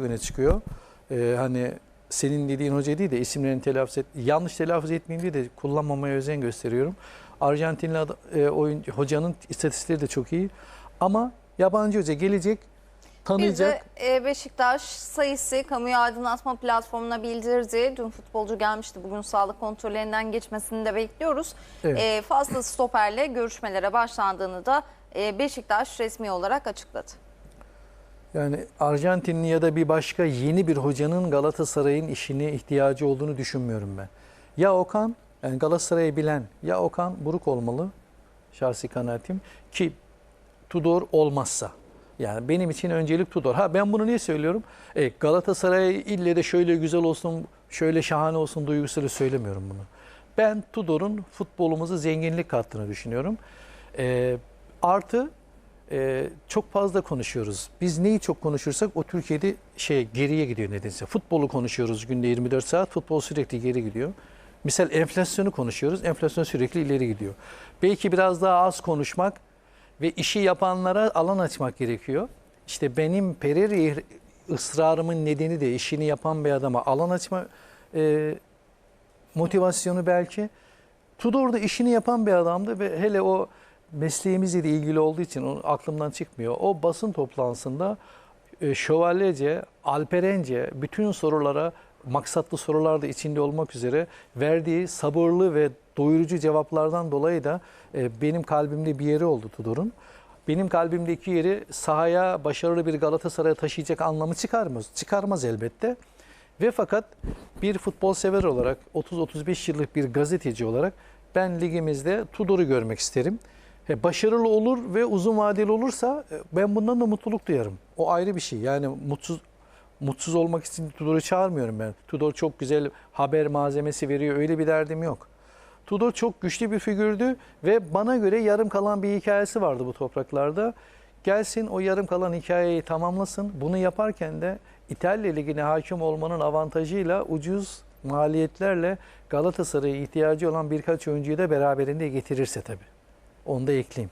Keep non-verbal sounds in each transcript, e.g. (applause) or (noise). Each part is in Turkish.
öne çıkıyor. Ee, hani senin dediğin hoca değil de isimlerini telaffuz et, yanlış telaffuz etmeyeyim diye de kullanmamaya özen gösteriyorum. Arjantinli ad- e, oyun, hocanın istatistikleri de çok iyi. Ama yabancı hoca gelecek, Bir tanıyacak. de e, Beşiktaş sayısı kamuya aydınlatma platformuna bildirdi. Dün futbolcu gelmişti. Bugün sağlık kontrollerinden geçmesini de bekliyoruz. Evet. E, fazla stoperle görüşmelere başlandığını da e, Beşiktaş resmi olarak açıkladı. Yani Arjantinli ya da bir başka yeni bir hocanın Galatasaray'ın işine ihtiyacı olduğunu düşünmüyorum ben. Ya Okan, yani Galatasaray'ı bilen ya Okan Buruk olmalı şahsi kanaatim ki Tudor olmazsa. Yani benim için öncelik Tudor. Ha ben bunu niye söylüyorum? E, Galatasaray ille de şöyle güzel olsun, şöyle şahane olsun duygusuyla söylemiyorum bunu. Ben Tudor'un futbolumuzu zenginlik kattığını düşünüyorum. E, artı e, çok fazla konuşuyoruz. Biz neyi çok konuşursak o Türkiye'de şey geriye gidiyor nedense. Futbolu konuşuyoruz günde 24 saat. Futbol sürekli geri gidiyor. Misal enflasyonu konuşuyoruz. Enflasyon sürekli ileri gidiyor. Belki biraz daha az konuşmak ve işi yapanlara alan açmak gerekiyor. İşte benim Pereira ısrarımın nedeni de işini yapan bir adama alan açma e, motivasyonu belki. Tudor da işini yapan bir adamdı ve hele o mesleğimizle de ilgili olduğu için o aklımdan çıkmıyor. O basın toplantısında e, şövalyece, alperence bütün sorulara maksatlı sorular da içinde olmak üzere verdiği sabırlı ve doyurucu cevaplardan dolayı da e, benim kalbimde bir yeri oldu Tudor'un. Benim kalbimdeki yeri sahaya başarılı bir Galatasaray'a taşıyacak anlamı çıkarmaz. Çıkarmaz elbette. Ve fakat bir futbol sever olarak 30-35 yıllık bir gazeteci olarak ben ligimizde Tudor'u görmek isterim. He, Başarılı olur ve uzun vadeli olursa e, ben bundan da mutluluk duyarım. O ayrı bir şey. Yani mutsuz mutsuz olmak için Tudor'u çağırmıyorum ben. Tudor çok güzel haber malzemesi veriyor. Öyle bir derdim yok. Tudor çok güçlü bir figürdü ve bana göre yarım kalan bir hikayesi vardı bu topraklarda. Gelsin o yarım kalan hikayeyi tamamlasın. Bunu yaparken de İtalya Ligi'ne hakim olmanın avantajıyla ucuz maliyetlerle Galatasaray'a ihtiyacı olan birkaç oyuncuyu da beraberinde getirirse tabii. Onu da ekleyeyim.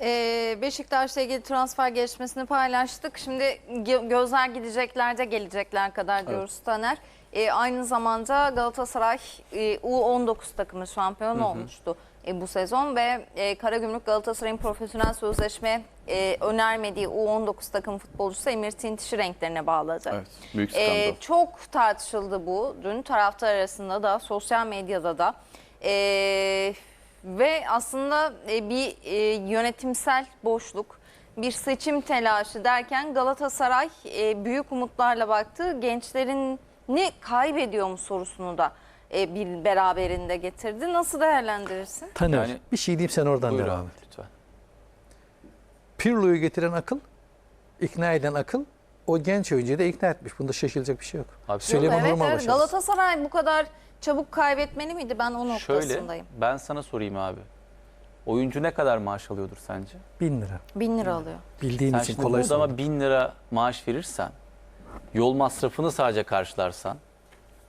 Ee, Beşiktaş'la ilgili transfer gelişmesini paylaştık. Şimdi gö- gözler gidecekler de gelecekler kadar diyoruz Taner. Ee, aynı zamanda Galatasaray e, U19 takımı şampiyon olmuştu e, bu sezon ve e, Karagümrük Galatasaray'ın profesyonel sözleşme e, önermediği U19 takım futbolcusu Emir Tintiş'i renklerine bağladı. Evet, büyük skandal. Ee, çok tartışıldı bu dün taraftar arasında da sosyal medyada da. Ee, ve aslında e, bir e, yönetimsel boşluk, bir seçim telaşı derken Galatasaray e, büyük umutlarla baktı. Gençlerin ne kaybediyor mu sorusunu da e, bir beraberinde getirdi. Nasıl değerlendirirsin? Taner Yani- bir şey diyeyim sen oradan Buyur devam abi et. lütfen. Pirlo'yu getiren akıl, ikna eden akıl o genç oyuncuyu da ikna etmiş. Bunda şaşılacak bir şey yok. Abi Süleyman evet, Urma evet. başarısı. Galatasaray bu kadar çabuk kaybetmeli miydi? Ben o Şöyle noktasındayım. ben sana sorayım abi. Oyuncu ne kadar maaş alıyordur sence? Bin lira. Bin lira alıyor. Bildiğin Sen için şimdi kolay soru. bin lira maaş verirsen, yol masrafını sadece karşılarsan,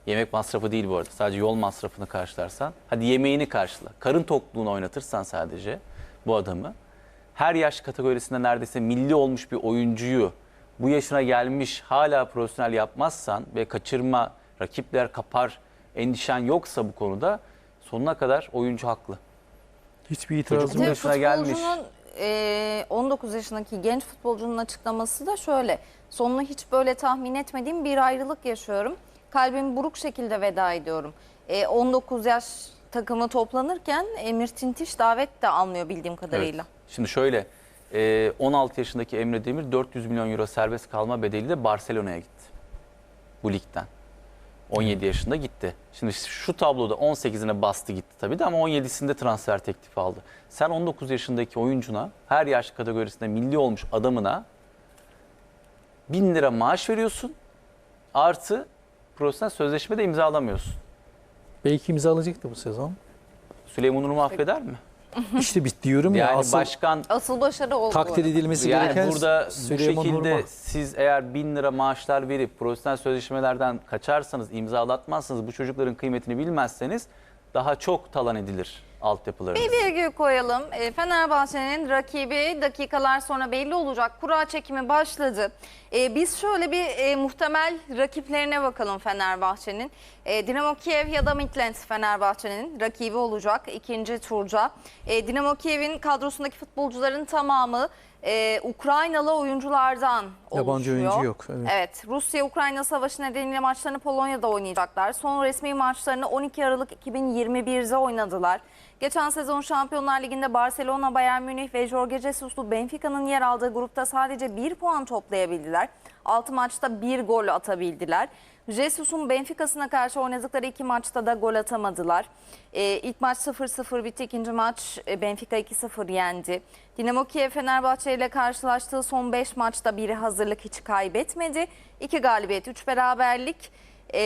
yemek masrafı değil bu arada, sadece yol masrafını karşılarsan, hadi yemeğini karşıla, karın tokluğunu oynatırsan sadece bu adamı, her yaş kategorisinde neredeyse milli olmuş bir oyuncuyu bu yaşına gelmiş hala profesyonel yapmazsan ve kaçırma, rakipler kapar, endişen yoksa bu konuda sonuna kadar oyuncu haklı. Hiçbir itirazım yok. yaşına gelmiş. futbolcunun e, 19 yaşındaki genç futbolcunun açıklaması da şöyle. Sonunu hiç böyle tahmin etmediğim bir ayrılık yaşıyorum. Kalbim buruk şekilde veda ediyorum. E, 19 yaş takımı toplanırken Emir Tintiş davet de almıyor bildiğim kadarıyla. Evet. Şimdi şöyle, e, 16 yaşındaki Emre Demir 400 milyon euro serbest kalma bedeliyle Barcelona'ya gitti. Bu ligden. 17 yaşında gitti. Şimdi şu tabloda 18'ine bastı gitti tabii de ama 17'sinde transfer teklifi aldı. Sen 19 yaşındaki oyuncuna, her yaş kategorisinde milli olmuş adamına 1000 lira maaş veriyorsun. Artı profesyonel sözleşme de imzalamıyorsun. Belki imzalayacaktı bu sezon. Süleyman Urmu affeder mi? (laughs) İşte bit diyorum ya Yani asıl başkan Asıl başarı oldu. takdir edilmesi Yani gereken burada bu Süleyman şekilde Hurma. siz eğer bin lira maaşlar verip profesyonel sözleşmelerden kaçarsanız, imzalatmazsanız, bu çocukların kıymetini bilmezseniz daha çok talan edilir. Altyapılarımız. Bir virgül koyalım. E, Fenerbahçe'nin rakibi dakikalar sonra belli olacak. Kura çekimi başladı. E, biz şöyle bir e, muhtemel rakiplerine bakalım Fenerbahçe'nin. E, Dinamo Kiev ya da Midland Fenerbahçe'nin rakibi olacak ikinci turda. E, Dinamo Kiev'in kadrosundaki futbolcuların tamamı e, Ukraynalı oyunculardan Yabancı oluşuyor. oyuncu yok, evet. Evet, Rusya-Ukrayna savaşı nedeniyle maçlarını Polonya'da oynayacaklar. Son resmi maçlarını 12 Aralık 2021'de oynadılar. Geçen sezon Şampiyonlar Ligi'nde Barcelona, Bayern Münih ve Jorge Jesus'lu Benfica'nın yer aldığı grupta sadece 1 puan toplayabildiler. 6 maçta 1 gol atabildiler. Jesus'un Benfica'sına karşı oynadıkları iki maçta da gol atamadılar. Ee, ilk maç 0-0 bitti. ikinci maç e, Benfica 2-0 yendi. Dinamo Kiev Fenerbahçe ile karşılaştığı son 5 maçta biri hazırlık hiç kaybetmedi. 2 galibiyet, 3 beraberlik e,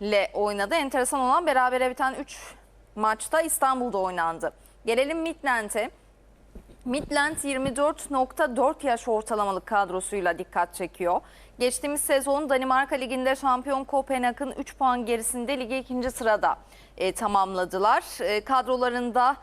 ile oynadı. Enteresan olan berabere biten 3 maçta İstanbul'da oynandı. Gelelim Midland'e. Midland 24.4 yaş ortalamalık kadrosuyla dikkat çekiyor. Geçtiğimiz sezon Danimarka Ligi'nde şampiyon Kopenhag'ın 3 puan gerisinde ligi ikinci sırada e, tamamladılar. E, kadrolarında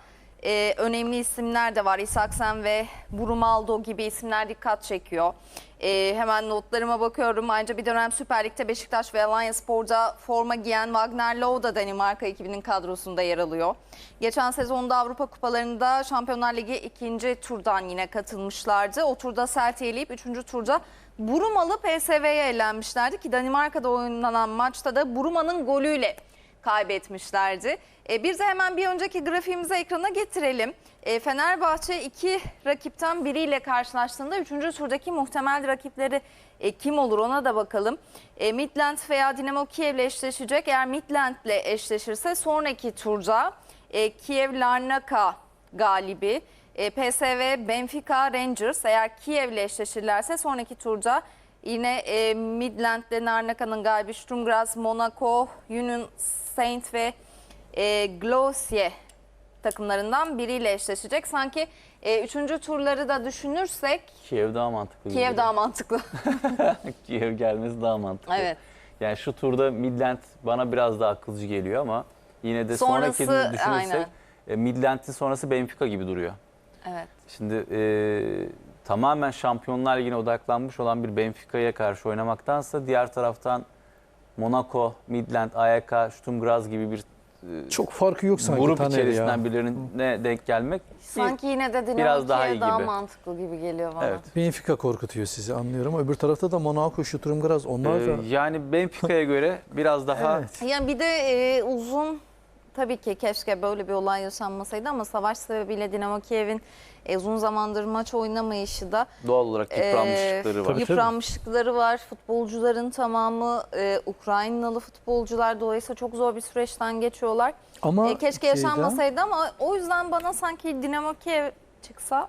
e, önemli isimler de var. Isaksen ve Brumaldo gibi isimler dikkat çekiyor. E, hemen notlarıma bakıyorum. Ayrıca bir dönem Süper Lig'de Beşiktaş ve Alanya Spor'da forma giyen Wagner Lowe da Danimarka ekibinin kadrosunda yer alıyor. Geçen sezonda Avrupa Kupalarında Şampiyonlar Ligi ikinci turdan yine katılmışlardı. O turda Celtic'i eleyip üçüncü turda Burumalı PSV'ye elenmişlerdi ki Danimarka'da oynanan maçta da Buruma'nın golüyle kaybetmişlerdi. E, bir de hemen bir önceki grafiğimizi ekrana getirelim. E, Fenerbahçe iki rakipten biriyle karşılaştığında üçüncü turdaki muhtemel rakipleri e, kim olur ona da bakalım. E, Midland veya Dinamo Kiev'le eşleşecek. Eğer Midland'le eşleşirse sonraki turda e, Kiev Larnaka galibi. E, PSV Benfica Rangers eğer Kiev'le eşleşirlerse sonraki turda yine e, Midland'le Larnaka'nın galibi Sturm Graz, Monaco, Union Saint ve e, Glossier takımlarından biriyle eşleşecek. Sanki e, üçüncü turları da düşünürsek Kiev daha mantıklı. Kiev daha mantıklı. (laughs) Kiev gelmesi daha mantıklı. Evet. Yani şu turda Midland bana biraz daha akılcı geliyor ama yine de Sonrası, sonrakini düşünürsek aynen. Midland'in sonrası Benfica gibi duruyor. evet. Şimdi e, tamamen Şampiyonlar Ligi'ne odaklanmış olan bir Benfica'ya karşı oynamaktansa diğer taraftan Monaco, Midland, AYK, Sturm Graz gibi bir e, Çok farkı yok sanki grup Taner içerisinden ya. birilerine denk gelmek bir- Sanki yine de Dinamo biraz daha iyi daha gibi. mantıklı gibi geliyor bana. Evet. Benfica korkutuyor sizi anlıyorum. Öbür tarafta da Monaco, Sturm Graz onlar da e, yani Benfica'ya göre biraz daha evet. Yani bir de e, uzun tabii ki keşke böyle bir olay yaşanmasaydı ama savaş sebebiyle Dinamo Kiev'in e, uzun zamandır maç oynamayışı da doğal olarak e, yıpranmışlıkları var. Tabii, tabii. yıpranmışlıkları var. Futbolcuların tamamı e, Ukraynalı futbolcular dolayısıyla çok zor bir süreçten geçiyorlar. Ama E, keşke şeyde- yaşanmasaydı ama o yüzden bana sanki Dinamo Kiev çıksa